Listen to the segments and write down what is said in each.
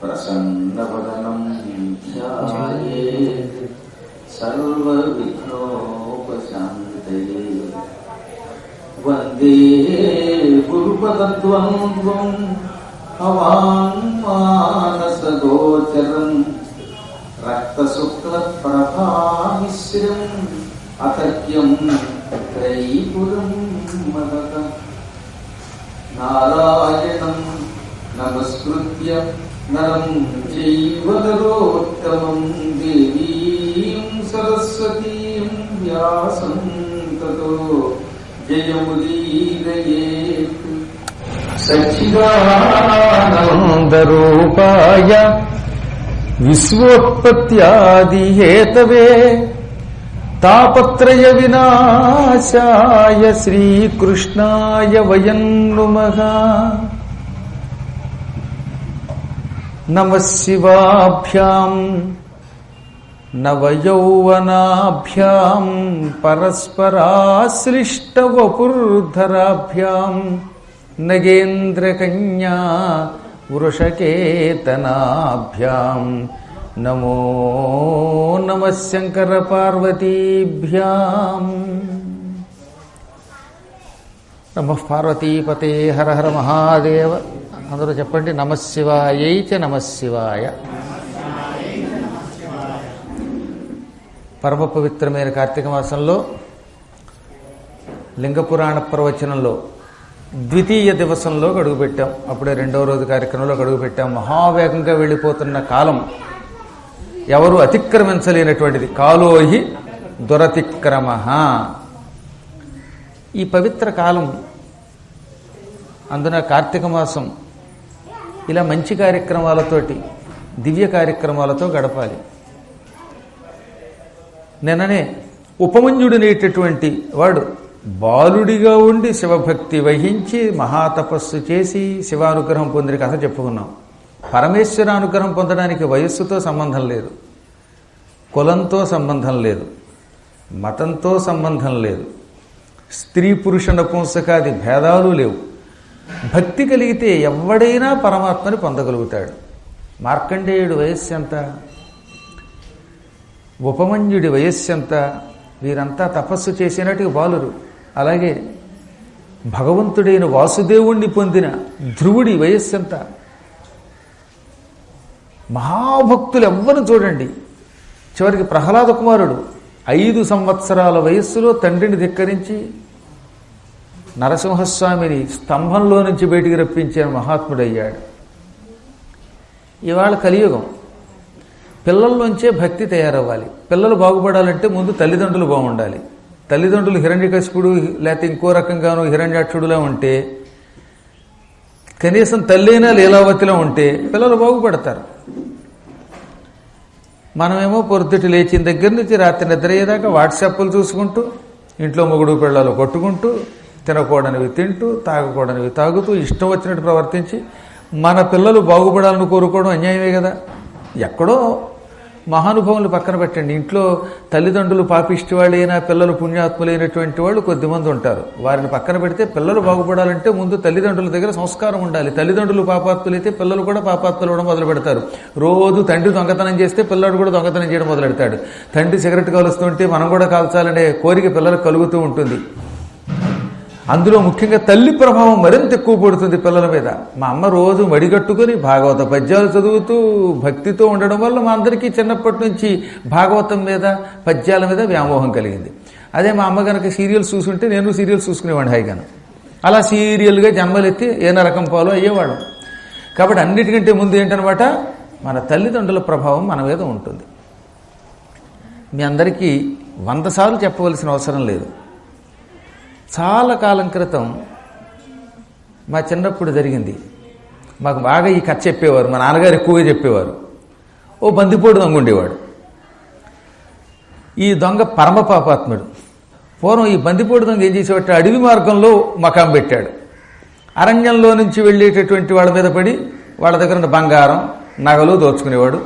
प्रसन्नवदनं ध्यायेत् सर्वविघ्नोपशान्तये वंदे गुरुपदद्वन्द्वम् अवाङ्मानसगोचरम् रक्तशुक्लप्रभामिश्रम् अतर्क्यम् त्रयीपुरम् महत नारायणम् नमस्कृत्य నరం చైవనరోత్తమం దేవీం సరస్వతీం వ్యాసం తతో జయముదీరయేత్ సచ్చిదానందరూపాయ విశ్వోత్పత్యాదిహేతవే. తాపత్రయ వినాశాయ శ్రీకృష్ణాయ వయం నుమ. నమ శివాభ్యాం నవయౌవనాభ్యాం పరస్పరాశ్లిష్టవపుర్ధరాభ్యాం నగేంద్రకన్యా వృషకేతనాభ్యాం నమో నమ శంకర పార్వతీభ్యాం నమ పార్వతీపతే హర హర మహాదేవ అందరూ చెప్పండి నమశివాయై చ నమశివాయ పరమ పవిత్రమైన కార్తీక మాసంలో లింగపురాణ ప్రవచనంలో ద్వితీయ దివసంలో గడుగుపెట్టాం. అప్పుడే రెండవ రోజు కార్యక్రమంలో గడుగుపెట్టాం. మహావేగంగా వెళ్ళిపోతున్న కాలం ఎవరు అతిక్రమించలేనటువంటిది. కాలోహి దురతిక్రమ. ఈ పవిత్ర కాలం అందున కార్తీక మాసం ఇలా మంచి కార్యక్రమాలతోటి దివ్య కార్యక్రమాలతో గడపాలి. నిన్ననే ఉపమన్యుడనేటటువంటి వాడు బాలుడిగా ఉండి శివభక్తి వహించి మహాతపస్సు చేసి శివానుగ్రహం పొందిన కథ చెప్పుకున్నాం. పరమేశ్వర అనుగ్రహం పొందడానికి వయస్సుతో సంబంధం లేదు. కులంతో సంబంధం లేదు. మతంతో సంబంధం లేదు. స్త్రీ పురుష నపుంసకాది భేదాలు లేవు. భక్తి కలిగితే ఎవడైనా పరమాత్మని పొందగలుగుతాడు. మార్కండేయుడి వయస్సు ఎంత? ఉపమన్యుడి వయస్సు ఎంత? వీరంతా తపస్సు చేసినట్టు బాలురు. అలాగే భగవంతుడైన వాసుదేవుణ్ణి పొందిన ధ్రువుడి వయస్సు ఎంత? మహాభక్తులు ఎవ్వరు చూడండి. చివరికి ప్రహ్లాద కుమారుడు ఐదు సంవత్సరాల వయస్సులో తండ్రిని ధిక్కరించి నరసింహస్వామిని స్తంభంలో నుంచి బయటికి రప్పించిన మహాత్ముడయ్యాడు. ఇవాళ కలియుగం. పిల్లల్లోంచే భక్తి తయారవ్వాలి. పిల్లలు బాగుపడాలంటే ముందు తల్లిదండ్రులు బాగుండాలి. తల్లిదండ్రులు హిరణ్యకశిపుడు లేకపోతే ఇంకో రకంగానూ హిరణ్యాక్షుడులా ఉంటే కనీసం తల్లైనా లీలావతిలో ఉంటే పిల్లలు బాగుపడతారు. మనమేమో పొద్దుటి లేచిన దగ్గర నుంచి రాత్రి నిద్ర అయ్యేదాకా వాట్సాప్లు చూసుకుంటూ ఇంట్లో మొగుడు పిల్లలు కొట్టుకుంటూ తినకూడనివి తింటూ తాగకూడనివి తాగుతూ ఇష్టం వచ్చినట్టు ప్రవర్తించి మన పిల్లలు బాగుపడాలని కోరుకోవడం అన్యాయమే కదా. ఎక్కడో మహానుభావులు పక్కన పెట్టండి. ఇంట్లో తల్లిదండ్రులు పాపిష్టి వాళ్ళైనా పిల్లలు పుణ్యాత్ములైనటువంటి వాళ్ళు కొద్దిమంది ఉంటారు. వారిని పక్కన పెడితే పిల్లలు బాగుపడాలంటే ముందు తల్లిదండ్రుల దగ్గర సంస్కారం ఉండాలి. తల్లిదండ్రులు పాపాత్ములైతే పిల్లలు కూడా పాపాత్ములు అవడం మొదలు పెడతారు. రోజు తండ్రి దొంగతనం చేస్తే పిల్లడు కూడా దొంగతనం చేయడం మొదలు పెడతాడు. తండ్రి సిగరెట్ కాలుస్తుంటే మనం కూడా కాల్చాలనే కోరిక పిల్లలకు కలుగుతూ ఉంటుంది. అందులో ముఖ్యంగా తల్లి ప్రభావం మరింత ఎక్కువ పడుతుంది పిల్లల మీద. మా అమ్మ రోజు మడిగట్టుకుని భాగవత పద్యాలు చదువుతూ భక్తితో ఉండడం వల్ల మా అందరికీ చిన్నప్పటి నుంచి భాగవతం మీద పద్యాల మీద వ్యామోహం కలిగింది. అదే మా అమ్మ కనుక సీరియల్స్ చూసుంటే నేను సీరియల్స్ చూసుకునేవాడిని హాయిగాను. అలా సీరియల్గా జన్మలెత్తి ఏ రకం పాలో అయ్యేవాళ్ళం. కాబట్టి అన్నిటికంటే ముందు ఏంటనమాట మన తల్లిదండ్రుల ప్రభావం మన మీద ఉంటుంది. మీ అందరికీ వంద సార్లు చెప్పవలసిన అవసరం లేదు. చాలా కాలం క్రితం మా చిన్నప్పుడు జరిగింది. మాకు బాగా ఈ కథ చెప్పేవారు. మా నాన్నగారు ఎక్కువగా చెప్పేవారు. ఓ బందిపోడు దొంగ ఉండేవాడు. ఈ దొంగ పరమ పాపాత్ముడు. పూర్వం ఈ బందిపోడు దొంగ ఏం చేసేవాడు? అడవి మార్గంలో మకాం పెట్టాడు. అరణ్యంలో నుంచి వెళ్ళేటటువంటి వాళ్ళ మీద పడి వాళ్ళ దగ్గర ఉన్న బంగారం నగలు దోచుకునేవాడు.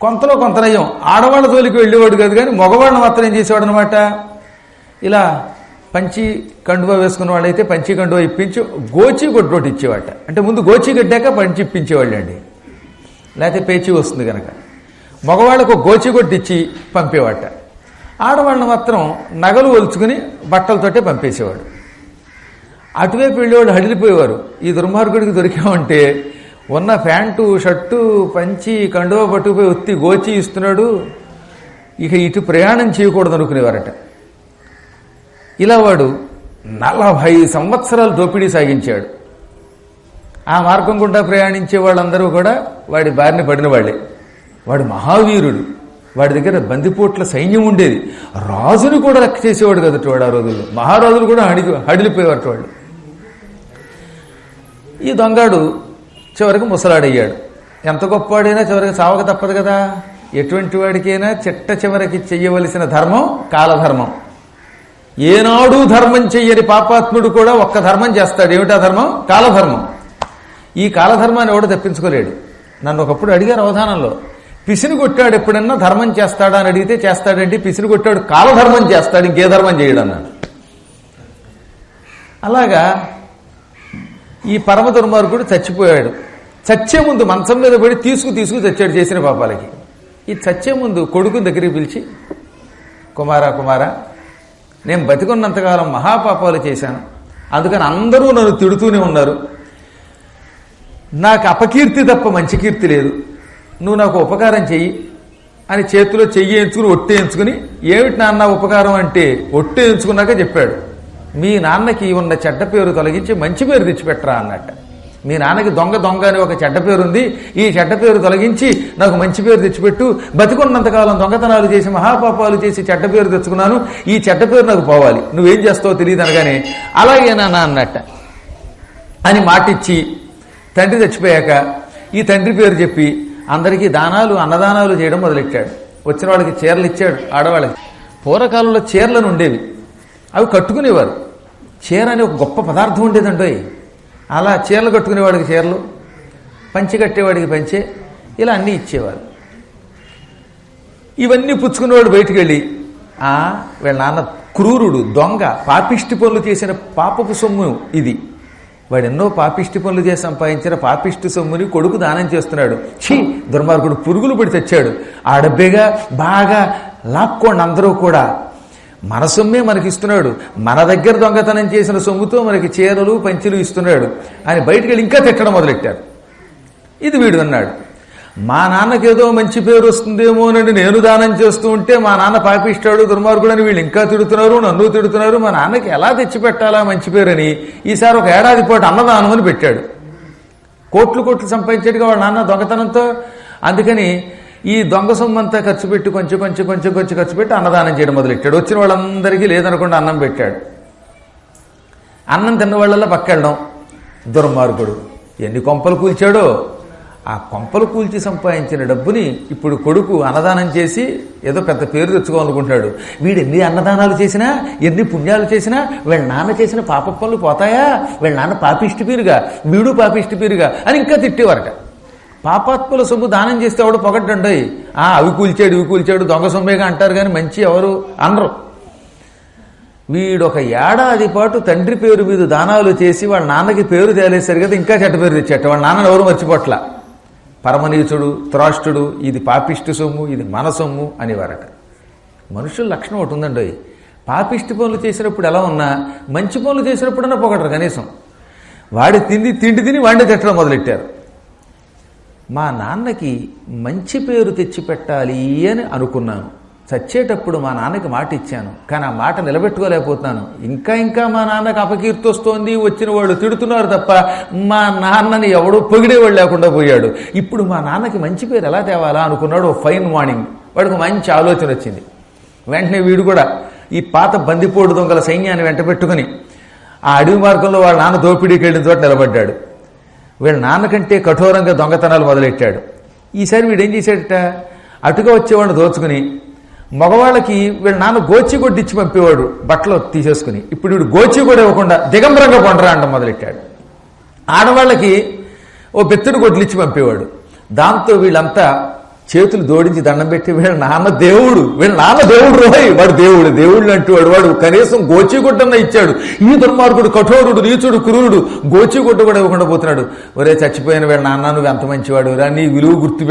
కొంతలో కొంత నయం. ఆడవాళ్ళ తోలికి వెళ్ళేవాడు కాదు కానీ మగవాళ్ళని మాత్రం ఏం చేసేవాడు అనమాట ఇలా పంచి కండువ వేసుకున్న వాళ్ళైతే పంచి కండువ ఇప్పించి గోచి గొడ్డోటి ఇచ్చేవాట. అంటే ముందు గోచి గడ్డాక పంచి ఇప్పించేవాళ్ళు అండి లేకపోతే పేచి వస్తుంది కనుక మగవాళ్ళకు గోచి కొట్టిచ్చి పంపేవాట. ఆడవాళ్ళని మాత్రం నగలు ఒలుచుకుని బట్టలతోటే పంపేసేవాడు. అటువైపు వెళ్ళేవాళ్ళు హడిలిపోయేవారు. ఈ దుర్మార్గుడికి దొరికామంటే ఉన్న ప్యాంటు షర్టు పంచి కండువ పట్టుకుపోయి ఒత్తి గోచి ఇస్తున్నాడు. ఇక ఇటు ప్రయాణం చేయకూడదు అనుకునేవారట ఇలా వాడు నలభై సంవత్సరాలు దోపిడీ సాగించాడు. ఆ మార్గం గుండా ప్రయాణించే వాళ్ళందరూ కూడా వాడి బారిన పడిన వాళ్ళే. వాడు మహావీరుడు. వాడి దగ్గర బందిపోట్ల సైన్యం ఉండేది. రాజుని కూడా లెక్క చేసేవాడు కదట వాడు ఆ రోజుల్లో. మహారాజులు కూడా హడి హడిలిపోయేవారు వాళ్ళు. ఈ దొంగాడు చివరికి ముసలాడయ్యాడు. ఎంత గొప్పవాడైనా చివరికి సావక తప్పదు కదా. ఎటువంటి వాడికైనా చిట్ట చివరికి చెయ్యవలసిన ధర్మం కాలధర్మం. ఏనాడు ధర్మం చెయ్యని పాపాత్ముడు కూడా ఒక్క ధర్మం చేస్తాడు. ఏమిటా ధర్మం? కాలధర్మం. ఈ కాలధర్మాన్ని ఎవడు తప్పించుకోలేడు. నన్ను ఒకప్పుడు అడిగారు అవధానంలో పిసిని కొట్టాడు ఎప్పుడన్నా ధర్మం చేస్తాడా? అని అడిగితే చేస్తాడంటే పిసిని కొట్టాడు కాలధర్మం చేస్తాడు ఇంకే ధర్మం చేయడు అన్నాడు. అలాగా ఈ పరమ దుర్మార్గుడు చచ్చిపోయాడు. చచ్చే ముందు మంచం మీద పడి తీసుకు తీసుకు చచ్చాడు చేసిన పాపాలకి. ఈ చచ్చే ముందు కొడుకుని దగ్గరికి పిలిచి కుమారా కుమారా నేను బతికున్నంతకాలం మహాపాపాలు చేశాను. అందుకని అందరూ నన్ను తిడుతూనే ఉన్నారు. నాకు అపకీర్తి తప్ప మంచి కీర్తి లేదు. నువ్వు నాకు ఉపకారం చెయ్యి అని చేతిలో చెయ్యి ఎంచుకుని ఒట్టు ఎంచుకుని ఏమిటి నాన్న ఉపకారం అంటే ఒట్టు ఎంచుకున్నాక చెప్పాడు. మీ నాన్నకి ఉన్న చెడ్డ పేరు తొలగించి మంచి పేరు తెచ్చిపెట్టరా అన్నట్టు. మీ నాన్నకి దొంగ దొంగ అని ఒక చెడ్డ పేరుంది. ఈ చెడ్డ పేరు తొలగించి నాకు మంచి పేరు తెచ్చిపెట్టు. బతికున్నంతకాలం దొంగతనాలు చేసి మహాపాపాలు చేసి చెడ్డ పేరు తెచ్చుకున్నాను. ఈ చెడ్డ పేరు నాకు పోవాలి. నువ్వేం చేస్తావో తెలియదు అనగానే అలాగే నాన్న అన్నట్ట. అని మాటిచ్చి తండ్రి చచ్చిపోయాక ఈ తండ్రి పేరు చెప్పి అందరికీ దానాలు అన్నదానాలు చేయడం మొదలెట్టాడు. వచ్చిన వాళ్ళకి చీరలు ఇచ్చాడు ఆడవాళ్ళకి. పూర్వకాలంలో చీరలను ఉండేవి. అవి కట్టుకునేవారు. చీర అనే ఒక గొప్ప పదార్థం ఉండేదండోయ్. అలా చీరలు కట్టుకునేవాడికి చీరలు పంచి కట్టేవాడికి పంచే ఇలా అన్నీ ఇచ్చేవారు. ఇవన్నీ పుచ్చుకునేవాడు బయటికి వెళ్ళి వీళ్ళ నాన్న క్రూరుడు దొంగ పాపిష్టి పనులు చేసిన పాపపు సొమ్ము ఇది. వాడు ఎన్నో పాపిష్టి పనులు చేసి సంపాదించిన పాపిష్టి సొమ్ముని కొడుకు దానం చేస్తున్నాడు. ఛీ దుర్మార్గుడు పురుగులు పడి తెచ్చాడు. ఆ డబ్బేగా బాగా లాక్కోండి అందరూ కూడా. మన సొమ్మే మనకి ఇస్తున్నాడు మన దగ్గర దొంగతనం చేసిన సొమ్ముతో మనకి చీరలు పంచులు ఇస్తున్నాడు. అని బయటికి వెళ్ళి ఇంకా తిట్టడం మొదలెట్టారు ఇది వీడు అన్నాడు. మా నాన్నకి ఏదో మంచి పేరు వస్తుందేమోనని నేను దానం చేస్తూ ఉంటే మా నాన్న పాపిస్తాడు దుర్మార్గుడు అని వీళ్ళు ఇంకా తిడుతున్నారు నన్ను తిడుతున్నారు. మా నాన్నకి ఎలా తెచ్చిపెట్టాలా మంచి పేరని ఈసారి ఒక ఏడాది పాటు అన్నదానం అని పెట్టాడు. కోట్లు కోట్లు సంపాదించాడుగా వాళ్ళ నాన్న దొంగతనంతో అందుకని ఈ దొంగ సొమ్మంతా ఖర్చు పెట్టి కొంచెం కొంచెం కొంచెం కొంచెం ఖర్చు పెట్టి అన్నదానం చేయడం మొదలెట్టాడు. వచ్చిన వాళ్ళందరికీ లేదనకుండా అన్నం పెట్టాడు. అన్నం తిన్న వాళ్ళల్లో పక్కెళ్ళడం. దుర్మార్గుడు. ఎన్ని కొంపలు కూల్చాడో? ఆ కొంపలు కూల్చి సంపాదించిన డబ్బుని ఇప్పుడు కొడుకు అన్నదానం చేసి ఏదో పెద్ద పేరు తెచ్చుకోవాలనుకుంటాడు వీడు ఎన్ని అన్నదానాలు చేసినా ఎన్ని పుణ్యాలు చేసినా వీళ్ళ నాన్న చేసిన పాప పనులు పోతాయా? వీళ్ళ నాన్న పాపిష్టి పీరుగా వీడు పాపిష్టి పీరుగా అని ఇంకా తిట్టేవారట. పాపాత్ముల సొమ్ము దానం చేస్తే ఎవడు పొగడ్డండోయ్ ఆ అవి కూల్చాడు ఇవి కూల్చాడు దొంగ సొమ్మేగా అంటారు కానీ మంచి ఎవరు? అనరు. వీడొక ఏడాది పాటు తండ్రి పేరు మీద దానాలు చేసి వాళ్ళ నాన్నకి పేరు తేలేశారు కదా ఇంకా చెట్ట పేరు తెచ్చేట. వాళ్ళ నాన్నని ఎవరు మర్చిపోట్ల? పరమనీచుడు త్రాష్టుడు ఇది పాపిష్టి సొమ్ము ఇది మన సొమ్ము అనేవారట. మనుషుల లక్షణం ఒకటి ఉందండి. పాపిష్టి పనులు చేసినప్పుడు ఎలా ఉన్నా మంచి పనులు చేసినప్పుడన్నా పొగడరు కనీసం. వాడి తిండి తిండి తిని వాడిని తిట్టడం మొదలెట్టారు. మా నాన్నకి మంచి పేరు తెచ్చిపెట్టాలి అని అనుకున్నాను. చచ్చేటప్పుడు మా నాన్నకి మాట ఇచ్చాను. కానీ ఆ మాట నిలబెట్టుకోలేకపోతున్నాను. ఇంకా ఇంకా మా నాన్నకి అపకీర్తి వస్తోంది వచ్చిన వాళ్ళు తిడుతున్నారు తప్ప మా నాన్నని ఎవడో పొగిడేవాడు లేకుండా పోయాడు. ఇప్పుడు మా నాన్నకి మంచి పేరు ఎలా తేవాలా అనుకున్నాడు ఫైన్ మార్నింగ్. వాడికి మంచి ఆలోచన వచ్చింది. వెంటనే వీడు కూడా ఈ పాత బందిపోడు దొంగల సైన్యాన్ని వెంట పెట్టుకుని ఆ అడవి మార్గంలో వాళ్ళ నాన్న దోపిడీకి వెళ్ళిన చోట నిలబడ్డాడు. వీళ్ళ నాన్నకంటే కఠోరంగా దొంగతనాలు మొదలెట్టాడు. ఈసారి వీడు ఏం చేశాడట? అటుగా వచ్చేవాడిని దోచుకుని మగవాళ్ళకి వీళ్ళ నాన్న గోచి ఇచ్చి పంపేవాడు బట్టలు తీసేసుకుని. ఇప్పుడు వీడు గోచి కూడా ఇవ్వకుండా దిగంబరంగా కొండరా అంట మొదలెట్టాడు. ఆడవాళ్ళకి ఓ బెత్తుడు ఇచ్చి పంపేవాడు. దాంతో వీళ్ళంతా చేతులు జోడించి దండం పెట్టి వీళ్ళ నాన్న దేవుడు వీళ్ళ నాన్న దేవుడు రోయ్ వాడు దేవుడు దేవుడు అంటూ వాడు వాడు కనీసం గోచిగుడ్డన్న ఇచ్చాడు. ఈ దుర్మార్గుడు కఠోరుడు నీచుడు క్రూరుడు గోచిగుడ్డ కూడా ఇవ్వకుండా పోతున్నాడు. ఒరే చచ్చిపోయిన వీళ్ళ నాన్న నువ్వు ఎంత మంచివాడు రా నీ విలువ గుర్తు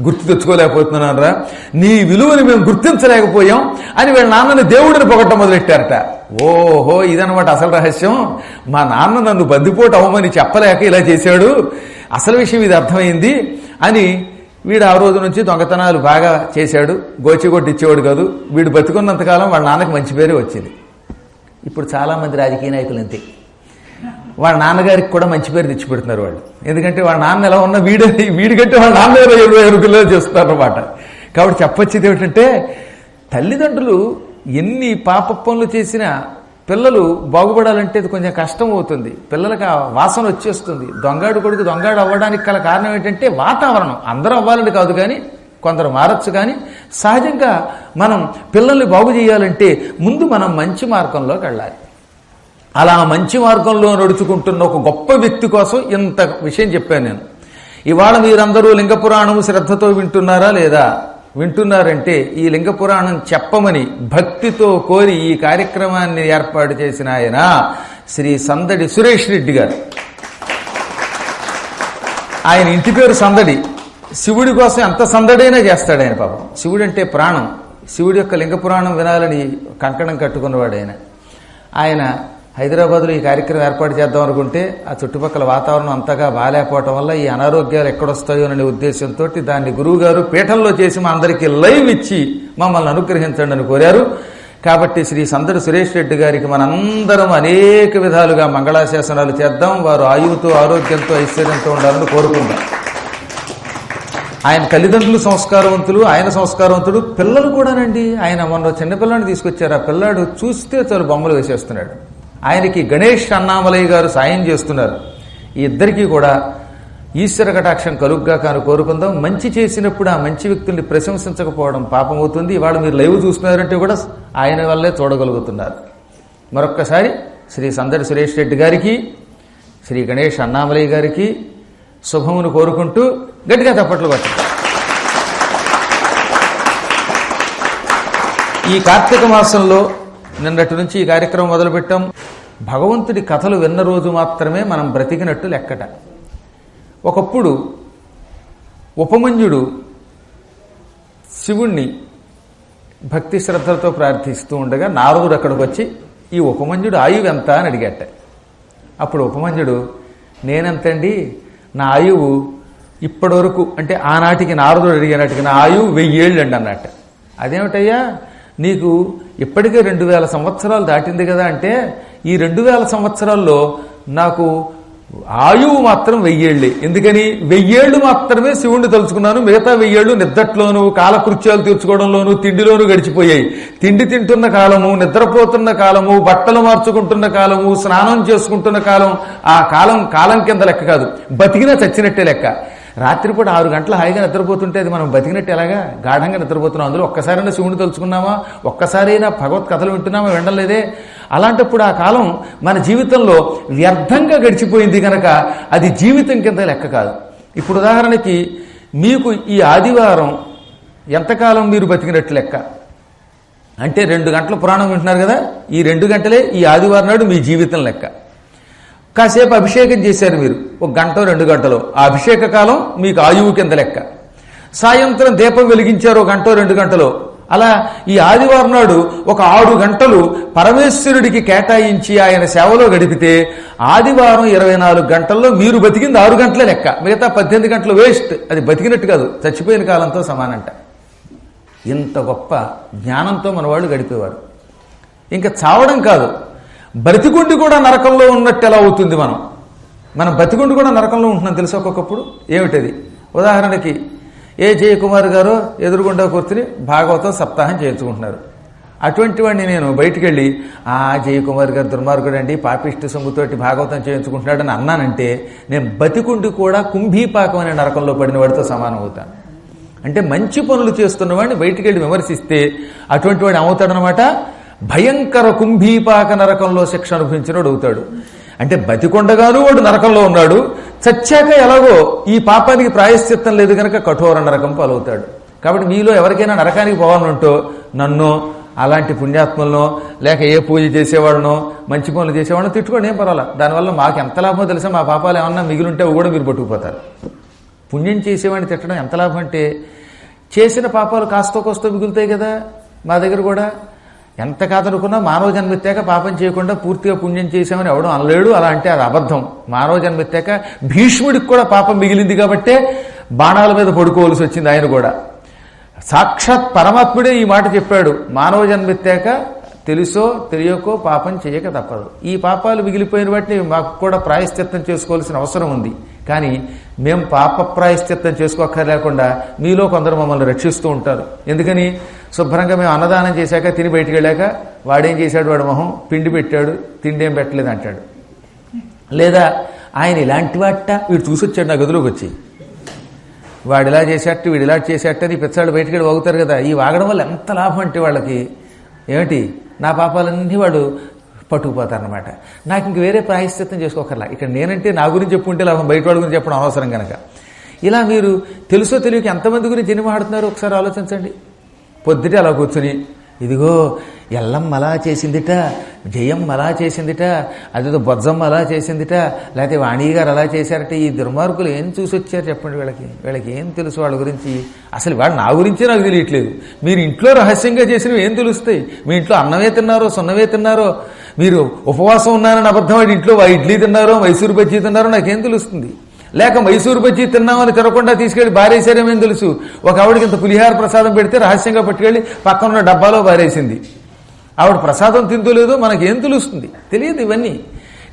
గుర్తు తెచ్చుకోలేకపోతున్నాను రా. నీ విలువని మేము గుర్తించలేకపోయాం అని వీళ్ళ నాన్నని దేవుడిని పొగట్టం మొదలెట్టారట. ఓహో ఇదనమాట అసలు రహస్యం. మా నాన్న నన్ను బందిపోటు అవ్వమని చెప్పలేక ఇలా చేశాడు. అసలు విషయం ఇది అర్థమైంది అని వీడు ఆ రోజు నుంచి దొంగతనాలు బాగా చేశాడు గోచిగొట్టి ఇచ్చేవాడు కాదు. వీడు బతుకున్నంతకాలం వాళ్ళ నాన్నకి మంచి పేరే వచ్చింది. ఇప్పుడు చాలా మంది రాజకీయ నాయకులు అంతే. వాళ్ళ నాన్నగారికి కూడా మంచి పేరు తెచ్చిపెడుతున్నారు వాళ్ళు. ఎందుకంటే వాళ్ళ నాన్న ఎలా ఉన్నా వీడే వీడికంటే వాళ్ళ నాన్న ఇరవై ఎరుగులో చేస్తున్నారు అనమాట కాబట్టి చెప్పొచ్చేది ఏమిటంటే తల్లిదండ్రులు ఎన్ని పాప పనులు చేసినా పిల్లలు బాగుపడాలంటే ఇది కొంచెం కష్టం అవుతుంది. పిల్లలకి ఆ వాసన వచ్చేస్తుంది. దొంగాడు కొడుకు దొంగాడు అవ్వడానికి గల కారణం ఏంటంటే వాతావరణం. అందరూ అవ్వాలని కాదు కానీ కొందరు మారచ్చు కానీ సహజంగా మనం పిల్లల్ని బాగు చేయాలంటే ముందు మనం మంచి మార్గంలోకి వెళ్ళాలి. అలా మంచి మార్గంలో నడుచుకుంటున్న ఒక గొప్ప వ్యక్తి కోసం ఇంత విషయం చెప్పాను నేను. ఇవాళ మీరందరూ లింగపురాణము శ్రద్ధతో వింటున్నారా లేదా? వింటున్నారంటే ఈ లింగ పురాణం చెప్పమని భక్తితో కోరి ఈ కార్యక్రమాన్ని ఏర్పాటు చేసిన ఆయన శ్రీ సందడి సురేష్ రెడ్డి గారు. ఆయన ఇంటి పేరు సందడి. శివుడి కోసం ఎంత సందడైనా చేస్తాడు ఆయన పాపం. శివుడు అంటే ప్రాణం. శివుడి యొక్క లింగ పురాణం వినాలని కంకణం కట్టుకున్నవాడు ఆయన. ఆయన హైదరాబాద్లో ఈ కార్యక్రమం ఏర్పాటు చేద్దాం అనుకుంటే ఆ చుట్టుపక్కల వాతావరణం అంతగా బాగాలేకపోవటం వల్ల ఈ అనారోగ్యాలు ఎక్కడొస్తాయో అనే ఉద్దేశంతో దాన్ని గురువుగారు పీఠంలో చేసి మా అందరికీ లైవ్ ఇచ్చి మమ్మల్ని అనుగ్రహించండి అని కోరారు. కాబట్టి శ్రీ సందడి సురేష్ రెడ్డి గారికి మనందరం అనేక విధాలుగా మంగళాశాసనాలు చేద్దాం. వారు ఆయువుతో ఆరోగ్యంతో ఐశ్వర్యంతో ఉండాలని కోరుకుందాం. ఆయన తల్లిదండ్రులు సంస్కారవంతులు ఆయన సంస్కారవంతుడు పిల్లలు కూడానండి. ఆయన మొన్న చిన్నపిల్లాడిని తీసుకొచ్చారు. ఆ పిల్లాడు చూస్తే చాలు బొమ్మలు వేసేస్తున్నాడు. ఆయనకి గణేష్ అన్నామలయ్య గారు సాయం చేస్తున్నారు. ఈ ఇద్దరికీ కూడా ఈశ్వర కటాక్షం కలుగ్గా కాను కోరుకుందాం. మంచి చేసినప్పుడు ఆ మంచి వ్యక్తుల్ని ప్రశంసించకపోవడం పాపం అవుతుంది ఇవాళ మీరు లైవ్ చూస్తున్నారంటే కూడా ఆయన వల్లే చూడగలుగుతున్నారు. మరొక్కసారి శ్రీ సందడి సురేష్ రెడ్డి గారికి శ్రీ గణేష్ అన్నామలయ్య గారికి శుభమును కోరుకుంటూ గట్టిగా తప్పట్లు కొట్టండి. ఈ కార్తీక మాసంలో నిన్నటి నుంచి ఈ కార్యక్రమం మొదలుపెట్టాం. భగవంతుడి కథలు విన్న రోజు మాత్రమే మనం బ్రతికినట్టు లెక్కట. ఒకప్పుడు ఉపమన్యుడు శివుణ్ణి భక్తి శ్రద్ధలతో ప్రార్థిస్తూ ఉండగా నారదుడు అక్కడికి వచ్చి ఈ ఉపమన్యుడు ఆయువు ఎంత? అని అడిగట. అప్పుడు ఉపమన్యుడు నేనెంతండి? నా ఆయువు ఇప్పటివరకు అంటే ఆనాటికి నారదుడు అడిగినట్టుగా నా ఆయువు వెయ్యేళ్ళు అండి అన్నట్ట. అదేమిటయ్యా? నీకు ఇప్పటికే రెండు వేల సంవత్సరాలు దాటింది కదా అంటే ఈ రెండు వేల సంవత్సరాల్లో నాకు ఆయువు మాత్రం వెయ్యేళ్ళే. ఎందుకని? వెయ్యేళ్ళు మాత్రమే శివుణ్ణి తలుచుకున్నాను. మిగతా వెయ్యేళ్ళు నిద్రట్లోను కాలకృత్యాలు తీర్చుకోవడంలోను తిండిలోనూ గడిచిపోయాయి. తిండి తింటున్న కాలము నిద్రపోతున్న కాలము బట్టలు మార్చుకుంటున్న కాలము స్నానం చేసుకుంటున్న కాలం ఆ కాలం కాలం కింద లెక్క కాదు. బతికినా చచ్చినట్టే లెక్క. రాత్రిపూట ఆరు గంటల హాయిగా నిద్రపోతుంటే అది మనం బతికినట్టు ఎలాగా? గాఢంగా నిద్రపోతున్నాం. అందులో ఒక్కసారైనా శివుని తలుచుకున్నామా? ఒక్కసారైనా భగవత్ కథలు వింటున్నామా? వినలేదే అలాంటప్పుడు ఆ కాలం మన జీవితంలో వ్యర్థంగా గడిచిపోయింది కనుక అది జీవితం కింద లెక్క కాదు. ఇప్పుడు ఉదాహరణకి మీకు ఈ ఆదివారం ఎంతకాలం మీరు బతికినట్టు లెక్క? అంటే రెండు గంటల పురాణం వింటున్నారు కదా? ఈ రెండు గంటలే ఈ ఆదివారం నాడు మీ జీవితం లెక్క. కాసేపు అభిషేకం చేశారు మీరు. ఒక గంట రెండు గంటలో. ఆ అభిషేక కాలం మీకు ఆయువు కింద లెక్క. సాయంత్రం దీపం వెలిగించారు ఒక గంట రెండు గంటలో. అలా ఈ ఆదివారం నాడు ఒక ఆరు గంటలు పరమేశ్వరుడికి కేటాయించి ఆయన సేవలో గడిపితే ఆదివారం ఇరవై నాలుగు గంటల్లో మీరు బతికింది ఆరు గంటల లెక్క. మిగతా పద్దెనిమిది గంటలు వేస్ట్. అది బతికినట్టు కాదు. చచ్చిపోయిన కాలంతో సమానంట. ఇంత గొప్ప జ్ఞానంతో మన వాళ్ళు గడిపేవారు. ఇంకా చావడం కాదు. బతికుండి కూడా నరకంలో ఉన్నట్టు ఎలా అవుతుంది మనం? మనం బతికుండి కూడా నరకంలో ఉంటున్నాం తెలుసు ఒక్కొక్కప్పుడు? ఏమిటది? ఉదాహరణకి ఏ జయకుమార్ గారు ఎదురుగుండా కూర్చుని భాగవతం సప్తాహం చేయించుకుంటున్నారు. అటువంటి వాడిని నేను బయటికి వెళ్ళి ఆ జయకుమార్ గారు దుర్మార్గుడు అండి పాపిష్టి సొమ్ముతోటి భాగవతం చేయించుకుంటున్నాడని అన్నానంటే నేను బతికుండి కూడా కుంభీపాకం అనే నరకంలో పడిన వాడితో సమానం అవుతాను అంటే మంచి పనులు చేస్తున్న వాడిని బయటికి వెళ్ళి విమర్శిస్తే అటువంటి వాడు ఏమవుతాడనమాట భయంకర కుంభీపాక నరకంలో శిక్ష అనుభవించినోడు అవుతాడు. అంటే బతికొండగాను వాడు నరకంలో ఉన్నాడు. చచ్చాక ఎలాగో ఈ పాపానికి ప్రాయశ్చిత్తం లేదు కనుక కఠోర నరకం పాలవుతాడు. కాబట్టి మీలో ఎవరికైనా నరకానికి పోవాలనుంటో నన్ను అలాంటి పుణ్యాత్మలను లేక ఏ పూజ చేసేవాడనో మంచి పనులు చేసేవాళ్ళనో తిట్టుకోండి ఏం పర్వాలా. దానివల్ల మాకు ఎంత లాభమో తెలుసా? మా పాపాలు ఏమన్నా మిగిలింటే అవి కూడా మీరు పట్టుకుపోతారు. పుణ్యం చేసేవాడిని తిట్టడం ఎంత లాభం అంటే చేసిన పాపాలు కాస్తో కోస్తో మిగులుతాయి కదా మా దగ్గర కూడా. ఎంత కాదనుకున్నా మానవ జన్మెత్తాక పాపం చేయకుండా పూర్తిగా పుణ్యం చేశామని ఎవడం అనలేడు. అలా అంటే అది అబద్ధం. మానవ జన్మెత్తాక భీష్ముడికి కూడా పాపం మిగిలింది కాబట్టే బాణాల మీద పడుకోవాల్సి వచ్చింది ఆయన కూడా. సాక్షాత్ పరమాత్ముడే ఈ మాట చెప్పాడు. మానవ జన్మెత్తాక తెలుసో తెలియకో పాపం చేయక తప్పదు. ఈ పాపాలు మిగిలిపోయిన వాటిని మాకు కూడా ప్రాయశ్చిత్తం చేసుకోవాల్సిన అవసరం ఉంది. కానీ మేము పాప ప్రాయశ్చిత్తం చేసుకోక్కర్లేకుండా మీలో కొందరు మమ్మల్ని రక్షిస్తూ ఉంటారు. ఎందుకని? శుభ్రంగా మేము అన్నదానం చేశాక తిని బయటికి వెళ్ళాక వాడేం చేశాడు వాడు మొహం? పిండి పెట్టాడు తిండి ఏం పెట్టలేదు అంటాడు. లేదా ఆయన ఇలాంటి వాట? వీడు చూసొచ్చాడు నా గదిలోకి వచ్చి. వాడు ఇలా చేసేట్టు వీడు ఇలా చేసేట్టు అని పిచ్చాడు బయటికి వెళ్ళి వాగుతారు కదా. ఈ వాగడం వల్ల ఎంత లాభం అంటే వాళ్ళకి? ఏమిటి? నా పాపాలన్నీ వాడు పట్టుకుపోతారనమాట నాకు ఇంక వేరే ప్రాయశ్చిత్తం చేసుకోకర్లా. ఇక్కడ నేనంటే నా గురించి చెప్పుకుంటే లాభం బయట వాళ్ళ గురించి చెప్పడం అవసరం కనుక ఇలా మీరు తెలుసో తెలియక ఎంతమంది గురించి ఎన్ని మాట్లాడుతున్నారో ఒకసారి ఆలోచించండి. పొద్దుటే అలా కూర్చుని ఇదిగో ఎల్లమ్మ అలా చేసిందిట జయమ్మ అలా చేసిందిట అదేదో బొజ్జమ్మ అలా చేసిందిట లేకపోతే వాణి గారు అలా చేశారట ఈ దుర్మార్గులు ఏం చూసి వచ్చారు చెప్పండి వీళ్ళకి? వీళ్ళకి ఏం తెలుసు వాళ్ళ గురించి? అసలు వాళ్ళు నా గురించే నాకు తెలియట్లేదు. మీరు ఇంట్లో రహస్యంగా చేసినవి ఏం తెలుస్తాయి? మీ ఇంట్లో అన్నమే తిన్నారో సున్నమే తిన్నారో? మీరు ఉపవాసం ఉన్నారని అబద్ధం వాడి ఇంట్లో ఇడ్లీ తిన్నారో మైసూరు బజ్జీ తిన్నారో నాకేం తెలుస్తుంది? లేక మైసూరు బజ్జీ తిన్నామని తినకుండా తీసుకెళ్ళి బారేసారేమేం తెలుసు? ఒక ఆవిడకి ఇంత పులిహార ప్రసాదం పెడితే రహస్యంగా పట్టుకెళ్ళి పక్కన ఉన్న డబ్బాలో బారేసింది. ఆవిడ ప్రసాదం తింటూ లేదో మనకేం తెలుస్తుంది? తెలియదు ఇవన్నీ.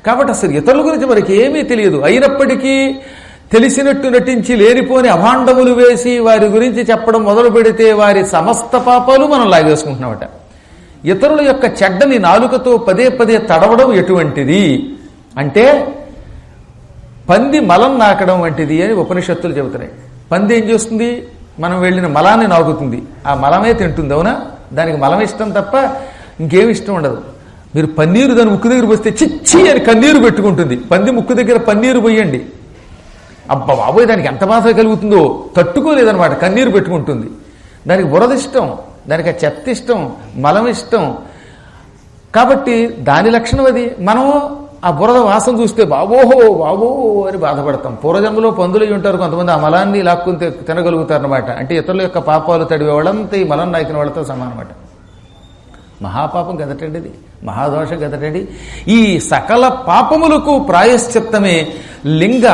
కాబట్టి అసలు ఇతరుల గురించి మనకి ఏమీ తెలియదు. అయినప్పటికీ తెలిసినట్టు నటించి లేనిపోని అభాండములు వేసి వారి గురించి చెప్పడం మొదలు పెడితే వారి సమస్త పాపాలు మనం లాగేసుకుంటున్నామట. ఇతరుల యొక్క చెడ్డని నాలుకతో పదే పదే తడవడం ఎటువంటిది? అంటే పంది మలం నాకడం వంటిది అని ఉపనిషత్తులు చెబుతున్నాయి. పంది ఏం చేస్తుంది? మనం వెళ్ళిన మలాన్ని నాగుతుంది. ఆ మలమే తింటుంది అవునా? దానికి మలం ఇష్టం తప్ప ఇంకేమి ఇష్టం ఉండదు. మీరు పన్నీరు దాని ముక్కు దగ్గర పోస్తే చిచ్చి అని కన్నీరు పెట్టుకుంటుంది. పంది ముక్కు దగ్గర పన్నీరు పోయండి. అబ్బా బాబోయ్ దానికి ఎంత బాధ కలుగుతుందో. తట్టుకోలేదనమాట కన్నీరు పెట్టుకుంటుంది. దానికి బురద ఇష్టం దానికి ఆ చెత్త ఇష్టం మలం ఇష్టం. కాబట్టి దాని లక్షణం అది. మనము ఆ బురద వాసన చూస్తే బాబోహో బాబో అని బాధపడతాం. పూర్వజన్మలో పందులై ఉంటారు కొంతమంది ఆ మలాన్ని లాక్కుని తినగలుగుతారు తినగలుగుతారనమాట అంటే ఇతరుల యొక్క పాపాలు తడివే వాళ్ళంతా ఈ మలం నాయకుని వాళ్ళతో సమానమాట. మహాపాపం గదటండి ఇది మహాదోషం గదటండి. ఈ సకల పాపములకు ప్రాయశ్చిత్తమే లింగ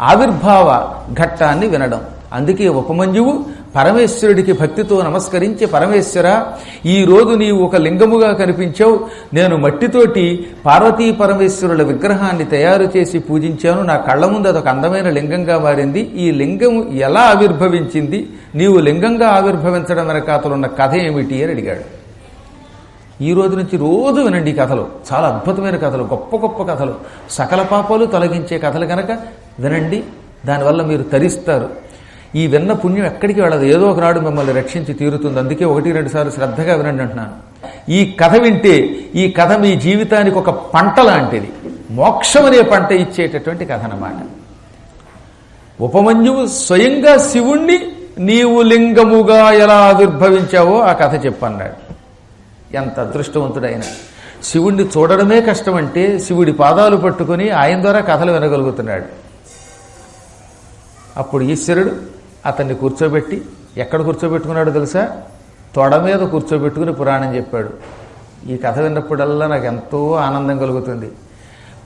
ఆవిర్భావ ఘట్టాన్ని వినడం. అందుకే ఉపమంజువు పరమేశ్వరుడికి భక్తితో నమస్కరించి పరమేశ్వర ఈ రోజు నీవు ఒక లింగముగా కనిపించావు. నేను మట్టితోటి పార్వతీ పరమేశ్వరుల విగ్రహాన్ని తయారు చేసి పూజించాను. నా కళ్ళ ముందు అదొక అందమైన లింగంగా మారింది. ఈ లింగము ఎలా ఆవిర్భవించింది? నీవు లింగంగా ఆవిర్భవించడం వెనకాతలు ఉన్న కథ ఏమిటి అని అడిగాడు. ఈ రోజు నుంచి రోజు వినండి కథలు. చాలా అద్భుతమైన కథలు గొప్ప గొప్ప కథలు. సకల పాపాలు తొలగించే కథలు కనుక వినండి. దానివల్ల మీరు తరిస్తారు. ఈ విన్న పుణ్యం ఎక్కడికి వెళ్ళదు. ఏదో ఒకనాడు మిమ్మల్ని రక్షించి తీరుతుంది. అందుకే ఒకటి రెండు సార్లు శ్రద్ధగా వినండి అంటున్నాను ఈ కథ వింటే ఈ కథ మీ జీవితానికి ఒక పంట లాంటిది. మోక్షం అనే పంట ఇచ్చేటటువంటి కథ అన్నమాట. ఉపమన్యువు స్వయంగా శివుణ్ణి నీవు లింగముగా ఎలా ఆవిర్భవించావో ఆ కథ చెప్పన్నాడు. ఎంత అదృష్టవంతుడైన. శివుణ్ణి చూడడమే కష్టం అంటే శివుడి పాదాలు పట్టుకొని ఆయన ద్వారా కథలు వినగలుగుతున్నాడు. అప్పుడు ఈశ్వరుడు అతన్ని కూర్చోబెట్టి ఎక్కడ కూర్చోబెట్టుకున్నాడో తెలుసా? తొడ మీద కూర్చోబెట్టుకుని పురాణం చెప్పాడు. ఈ కథ విన్నప్పుడల్లా నాకు ఎంతో ఆనందం కలుగుతుంది.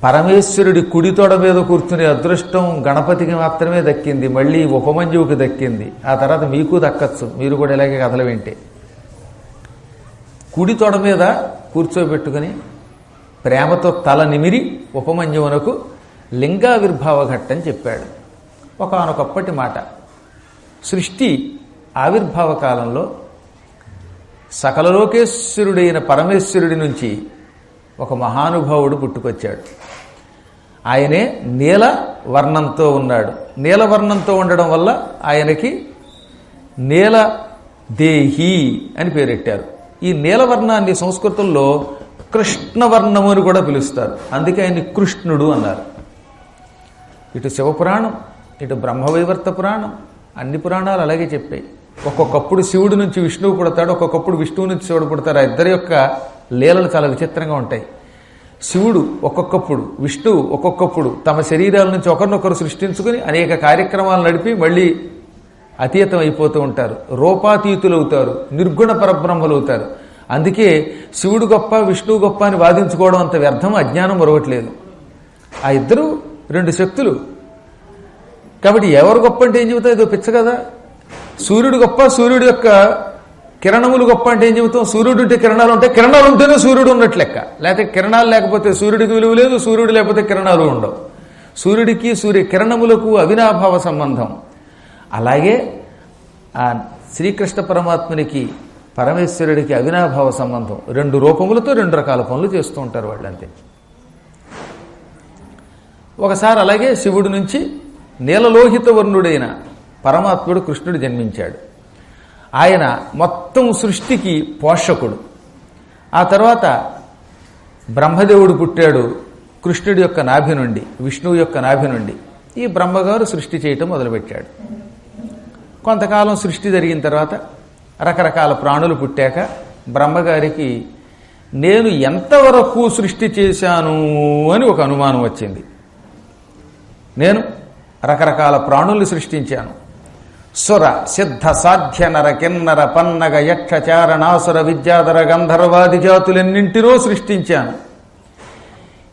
పరమేశ్వరుడి కుడి తొడ మీద కూర్చునే అదృష్టం గణపతికి మాత్రమే దక్కింది. మళ్ళీ ఉపమంజువుకి దక్కింది. ఆ తర్వాత మీకు దక్కచ్చు. మీరు కూడా ఇలాగే కథలు వింటే. కుడి తొడ మీద కూర్చోబెట్టుకుని ప్రేమతో తల నిమిరి ఉపమంజువునకు లింగావిర్భావ ఘట్టం చెప్పాడు. ఒకనొకప్పటి మాట. సృష్టి ఆవిర్భావ కాలంలో సకలలోకేశ్వరుడైన పరమేశ్వరుడి నుంచి ఒక మహానుభావుడు పుట్టుకొచ్చాడు. ఆయనే నీల వర్ణంతో ఉన్నాడు. నీల వర్ణంతో ఉండడం వల్ల ఆయనకి నీల దేహి అని పేరెట్టారు. ఈ నీలవర్ణాన్ని సంస్కృతంలో కృష్ణవర్ణము అని కూడా పిలుస్తారు. అందుకే ఆయన్ని కృష్ణుడు అన్నారు. ఇటు శివపురాణం ఇటు బ్రహ్మవైవర్త పురాణం అన్ని పురాణాలు అలాగే చెప్పాయి. ఒక్కొక్కప్పుడు శివుడి నుంచి విష్ణువు పుడతాడు ఒక్కొక్కప్పుడు విష్ణువు నుంచి శివుడు పుడతారు ఆ ఇద్దరి యొక్క లీలలు చాలా విచిత్రంగా ఉంటాయి. శివుడు ఒక్కొక్కప్పుడు విష్ణువు ఒక్కొక్కప్పుడు తమ శరీరాల నుంచి ఒకరినొకరు సృష్టించుకుని అనేక కార్యక్రమాలు నడిపి మళ్ళీ అతీతం అయిపోతూ ఉంటారు. రూపాతీతులు అవుతారు నిర్గుణ పరబ్రహ్మలు అవుతారు అందుకే శివుడు గొప్ప విష్ణువు గొప్ప అని వాదించుకోవడం అంత వ్యర్థం అజ్ఞానం మరొకట్లేదు ఆ ఇద్దరు రెండు శక్తులు కాబట్టి ఎవరు గొప్ప అంటే ఏం చెబుతాం? ఇదో పిచ్చ కదా. సూర్యుడు గొప్ప సూర్యుడు యొక్క కిరణములు గొప్ప అంటే ఏం చెబుతాం? సూర్యుడు ఉంటే కిరణాలు ఉంటే కిరణాలు ఉంటేనే సూర్యుడు ఉన్నట్లు లెక్క. లేకపోతే కిరణాలు లేకపోతే సూర్యుడికి విలువ లేదు సూర్యుడు లేకపోతే కిరణాలు ఉండవు. సూర్యుడికి సూర్య కిరణములకు అవినాభావ సంబంధం. అలాగే ఆ శ్రీకృష్ణ పరమాత్మునికి పరమేశ్వరుడికి అవినాభావ సంబంధం. రెండు రూపములతో రెండు రకాల పనులు చేస్తూ ఉంటారు వాళ్ళంతే. ఒకసారి అలాగే శివుడి నుంచి నీలలోహిత వర్ణుడైన పరమాత్ముడు కృష్ణుడు జన్మించాడు. ఆయన మొత్తం సృష్టికి పోషకుడు. ఆ తర్వాత బ్రహ్మదేవుడు పుట్టాడు కృష్ణుడి యొక్క నాభి నుండి విష్ణువు యొక్క నాభి నుండి. ఈ బ్రహ్మగారు సృష్టి చేయటం మొదలుపెట్టాడు. కొంతకాలం సృష్టి జరిగిన తర్వాత రకరకాల ప్రాణులు పుట్టాక బ్రహ్మగారికి నేను ఎంతవరకు సృష్టి చేశాను అని ఒక అనుమానం వచ్చింది. నేను రకరకాల ప్రాణుల్ని సృష్టించాను. సుర సిద్ధ సాధ్య నర కిన్నర పన్నగ యక్షచారణాసుర విద్యాధర గంధర్వాది జాతులన్నింటినో సృష్టించాను.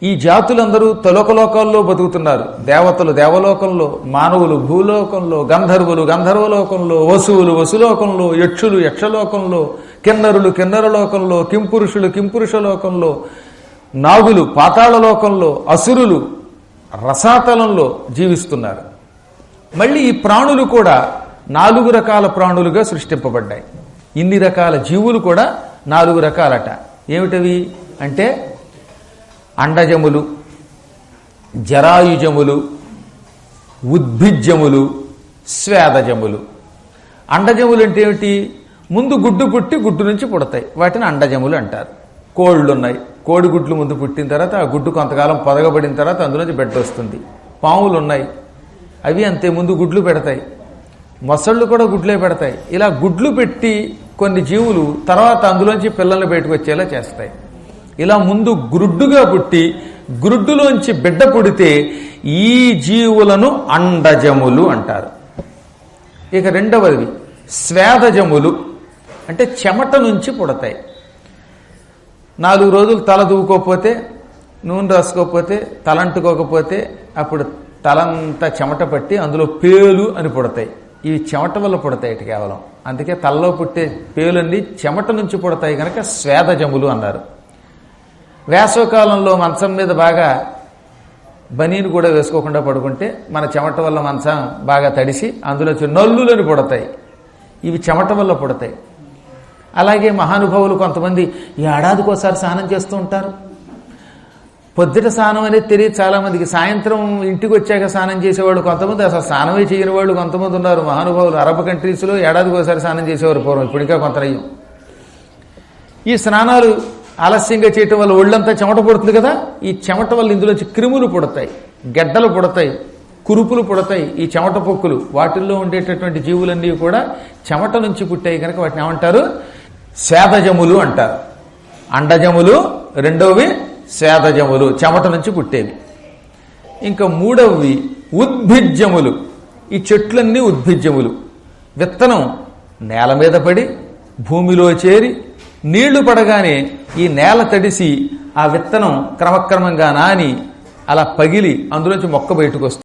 ఈ జాతులందరూ తొలకలోకాల్లో బతుకుతున్నారు. దేవతలు దేవలోకంలో మానవులు భూలోకంలో గంధర్వులు గంధర్వలోకంలో వసువులు వసులోకంలో యక్షులు యక్షలోకంలో కిన్నరులు కిన్నరలోకంలో కింపురుషులు కింపురుష లోకంలో నాగులు పాతాళ లోకంలో అసురులు రసాతలంలో జీవిస్తున్నారు. మళ్ళీ ఈ ప్రాణులు కూడా నాలుగు రకాల ప్రాణులుగా సృష్టింపబడ్డాయి. ఇన్ని రకాల జీవులు కూడా నాలుగు రకాలట. ఏమిటవి? అంటే అండజములు జరాయుజములు ఉద్భిజ్యములు స్వేదజములు. అండజములు అంటే ఏమిటి ముందు గుడ్డు పుట్టి గుడ్డు నుంచి పుడతాయి. వాటిని అండజములు అంటారు. కోళ్ళు ఉన్నాయి కోడిగుడ్లు ముందు పుట్టిన తర్వాత ఆ గుడ్డు కొంతకాలం పొదగబడిన తర్వాత అందులోంచి బిడ్డ వస్తుంది. పాములు ఉన్నాయి అవి అంతే ముందు గుడ్లు పెడతాయి. మొసళ్ళు కూడా గుడ్లే పెడతాయి. ఇలా గుడ్లు పెట్టి కొన్ని జీవులు తర్వాత అందులోంచి పిల్లల్ని బయటకు వచ్చేలా చేస్తాయి. ఇలా ముందు గ్రుడ్డుగా పుట్టి గ్రుడ్డులోంచి బిడ్డ పుడితే ఈ జీవులను అండజములు అంటారు. ఇక రెండవది స్వేదజములు అంటే చెమట నుంచి పుడతాయి. నాలుగు రోజులు తల దూకోకపోతే నూనె రాసుకోకపోతే తలంటుకోకపోతే అప్పుడు తలంతా చెమట పట్టి అందులో పేలు అని పుడతాయి. ఇవి చెమట వల్ల పుడతాయి ఇటు కేవలం. అందుకే తలలో పుట్టే పేలన్నీ చెమట నుంచి పుడతాయి కనుక స్వేదజములు అన్నారు. వేసవకాలంలో మంచం మీద బాగా బనీని కూడా వేసుకోకుండా పడుకుంటే మన చెమట వల్ల మంచం బాగా తడిసి అందులో నల్లులని పుడతాయి. ఇవి చెమట వల్ల పుడతాయి. అలాగే మహానుభావులు కొంతమంది ఈ ఏడాదికోసారి స్నానం చేస్తూ ఉంటారు. పొద్దుట స్నానం అనేది తెలియదు చాలామందికి సాయంత్రం ఇంటికి వచ్చాక స్నానం చేసేవాళ్ళు కొంతమంది అసలు స్నానమే చేయని వాళ్ళు కొంతమంది ఉన్నారు. మహానుభావులు అరబ్ కంట్రీస్లో ఏడాదికి ఒకసారి స్నానం చేసేవారు పూర్వం. ఇప్పుడు ఇంకా కొంత నయ్యం ఈ స్నానాలు ఆలస్యంగా చేయటం వల్ల ఒళ్ళంతా చెమట పుడుతుంది కదా? ఈ చెమట వల్ల ఇందులోంచి క్రిములు పుడతాయి గెడ్డలు పుడతాయి కురుపులు పుడతాయి ఈ చెమట పొక్కులు. వాటిల్లో ఉండేటటువంటి జీవులన్నీ కూడా చెమట నుంచి పుట్టాయి. కనుక వాటిని ఏమంటారు? స్వేదజములు అంటారు. అండజములు రెండవవి స్వేదజములు చెమట నుంచి పుట్టేవి. ఇంకా మూడవవి ఉద్భిజ్యములు. ఈ చెట్లన్నీ ఉద్భిజ్యములు. విత్తనం నేల మీద పడి భూమిలో చేరి నీళ్ళు పడగానే ఈ నేల తడిసి ఆ విత్తనం క్రమక్రమంగా నాని అలా పగిలి అందులోంచి మొక్క బయటకు